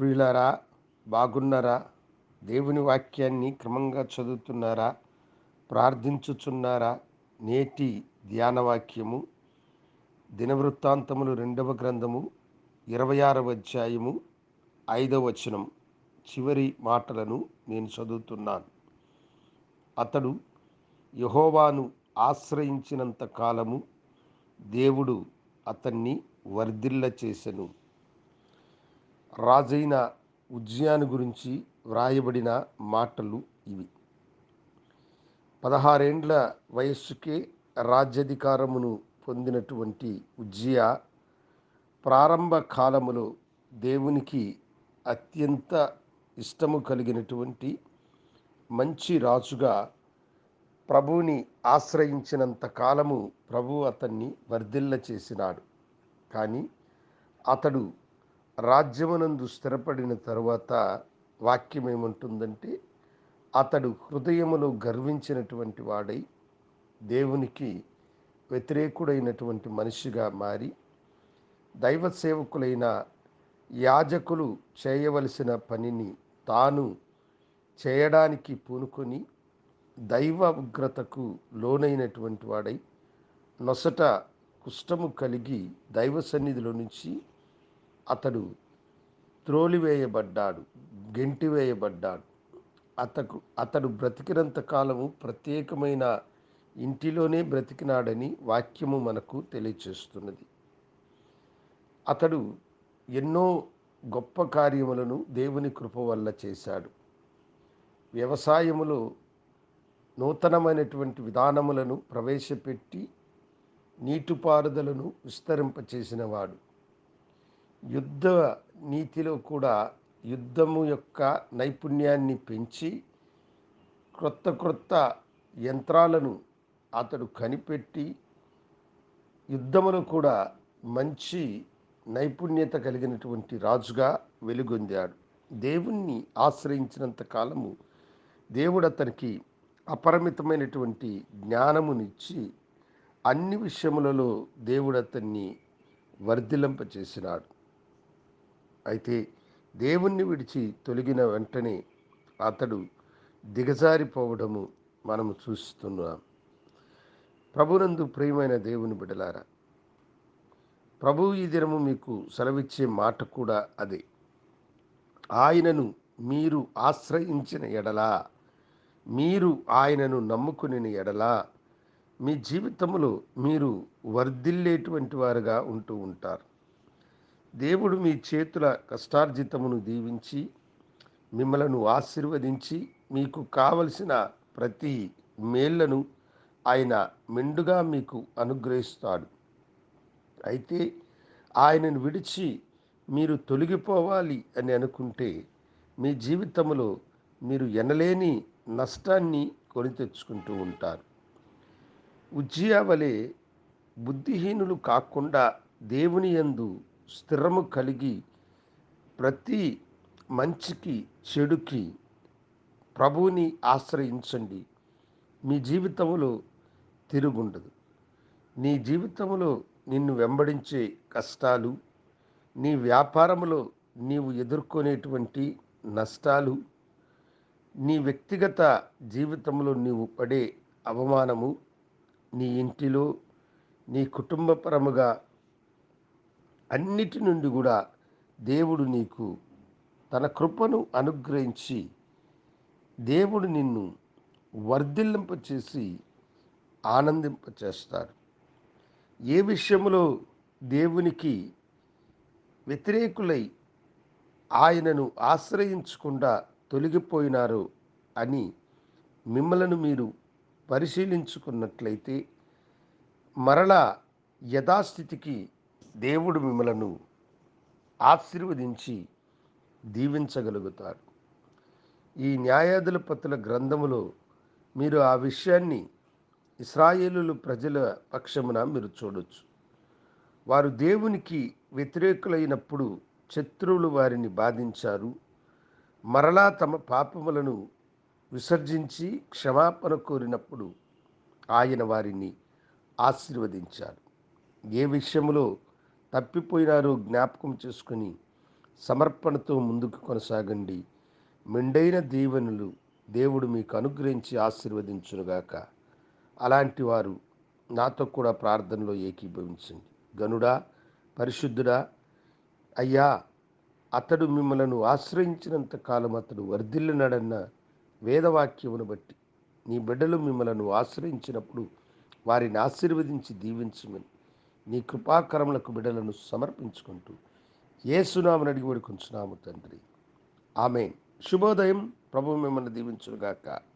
ప్రియులారా బాగున్నారా? దేవుని వాక్యాన్ని క్రమంగా చదువుతున్నారా? ప్రార్థించుచున్నారా? నేటి ధ్యానవాక్యము దినవృత్తాంతములు రెండవ గ్రంథము ఇరవై ఆరవ అధ్యాయము ఐదవ వచనం. చివరి మాటలను నేను చదువుతున్నాను. అతడు యహోవాను ఆశ్రయించినంత కాలము దేవుడు అతన్ని వర్ధిల్ల చేసెను రాజైన ఉజ్జయాను గురించి వ్రాయబడిన మాటలు ఇవి. పదహారేండ్ల వయస్సుకే రాజ్యాధికారమును పొందినటువంటి ఉజ్జయ ప్రారంభ కాలములో దేవునికి అత్యంత ఇష్టము కలిగినటువంటి మంచి రాజుగా ప్రభువుని ఆశ్రయించినంత కాలము ప్రభు అతన్ని వర్ధిల్ల చేసినాడు. కానీ అతడు రాజ్యమునందు స్థిరపడిన తరువాత వాక్యం ఏముంటుందంటే అతడు హృదయములో గర్వించినటువంటి వాడై దేవునికి వ్యతిరేకుడైనటువంటి మనిషిగా మారి దైవ సేవకులైన యాజకులు చేయవలసిన పనిని తాను చేయడానికి పూనుకొని దైవ ఉగ్రతకు లోనైనటువంటి వాడై నొసట కుష్టము కలిగి దైవ సన్నిధిలో నుంచి అతడు త్రోలివేయబడ్డాడు గెంటివేయబడ్డాడు అతకు అతడు బ్రతికినంత కాలము ప్రత్యేకమైన ఇంటిలోనే బ్రతికినాడని వాక్యము మనకు తెలియచేస్తున్నది. అతడు ఎన్నో గొప్ప కార్యములను దేవుని కృప వల్ల చేశాడు. వ్యవసాయములో నూతనమైనటువంటి విధానములను ప్రవేశపెట్టి నీటిపారుదలను విస్తరింపచేసినవాడు. యుద్ధ నీతిలో కూడా యుద్ధము యొక్క నైపుణ్యాన్ని పెంచి క్రొత్త క్రొత్త యంత్రాలను అతడు కనిపెట్టి యుద్ధములో కూడా మంచి నైపుణ్యత కలిగినటువంటి రాజుగా వెలుగొందాడు. దేవుణ్ణి ఆశ్రయించినంత కాలము దేవుడు అతనికి అపరిమితమైనటువంటి జ్ఞానమునిచ్చి అన్ని విషయములలో దేవుడు అతన్ని వర్ధిలింపచేసినాడు అయితే దేవుణ్ణి విడిచి తొలగిన వెంటనే అతడు దిగజారిపోవడము మనము చూస్తున్నాం. ప్రభునందు ప్రియమైన దేవుని బిడలారా ప్రభు ఈ దినము మీకు సెలవిచ్చే మాట కూడా అదే. ఆయనను మీరు ఆశ్రయించిన ఎడలా మీరు ఆయనను నమ్ముకుని ఎడలా మీ జీవితంలో మీరు వర్ధిల్లేటువంటి వారుగా ఉంటూ ఉంటారు. దేవుడు మీ చేతుల కష్టార్జితమును దీవించి మిమ్మలను ఆశీర్వదించి మీకు కావలసిన ప్రతి మేళ్ళను ఆయన మెండుగా మీకు అనుగ్రహిస్తాడు. అయితే ఆయనను విడిచి మీరు తొలగిపోవాలి అని అనుకుంటే మీ జీవితంలో మీరు ఎనలేని నష్టాన్ని కొని తెచ్చుకుంటూ ఉంటారు. ఉజ్జియా వలె బుద్ధిహీనులు కాకుండా దేవుని యందు స్థిరము కలిగి ప్రతి మంచికి చెడుకి ప్రభువుని ఆశ్రయించండి. మీ జీవితంలో తిరుగుండదు. నీ జీవితంలో నిన్ను వెంబడించే కష్టాలు నీ వ్యాపారంలో నీవు ఎదుర్కొనేటువంటి నష్టాలు నీ వ్యక్తిగత జీవితంలో నీవు పడే అవమానము నీ ఇంటిలో నీ కుటుంబపరముగా అన్నిటి నుండి కూడా దేవుడు నీకు తన కృపను అనుగ్రహించి దేవుడు నిన్ను వర్ధిల్లింపచేసి ఆనందింపచేస్తాడు. ఏ విషయంలో దేవునికి వ్యతిరేకులై ఆయనను ఆశ్రయించకుండా తొలగిపోయినారో అని మిమ్మలను మీరు పరిశీలించుకున్నట్లయితే మరలా యథాస్థితికి దేవుడు మిమ్మలను ఆశీర్వదించి దీవించగలుగుతారు. ఈ న్యాయాధిపతుల గ్రంథములో మీరు ఆ విషయాన్ని ఇస్రాయేలు ప్రజల పక్షమున మీరు చూడొచ్చు. వారు దేవునికి వ్యతిరేకులైనప్పుడు శత్రువులు వారిని బాధించారు. మరలా తమ పాపములను విసర్జించి క్షమాపణ కోరినప్పుడు ఆయన వారిని ఆశీర్వదించారు. ఏ విషయంలో తప్పిపోయినారో జ్ఞాపకం చేసుకుని సమర్పణతో ముందుకు కొనసాగండి. మెండైన దీవెనలు దేవుడు మీకు అనుగ్రహించి ఆశీర్వదించునుగాక. అలాంటి వారు నాతో కూడా ప్రార్థనలో ఏకీభవించండి. గనుడా పరిశుద్ధుడా అయ్యా అతడు మిమ్మలను ఆశ్రయించినంత కాలం అతడు వర్ధిల్లినడన్న వేదవాక్యమును బట్టి నీ బిడ్డలు మిమ్మలను ఆశ్రయించినప్పుడు వారిని ఆశీర్వదించి దీవించమని నీ కృపాకరములకు బిడలను సమర్పించుకుంటూ ఏసునామని అడిగి వేడుకుంటున్నాము తండ్రి. ఆమె శుభోదయం. ప్రభు మిమ్మల్ని దీవించుగాక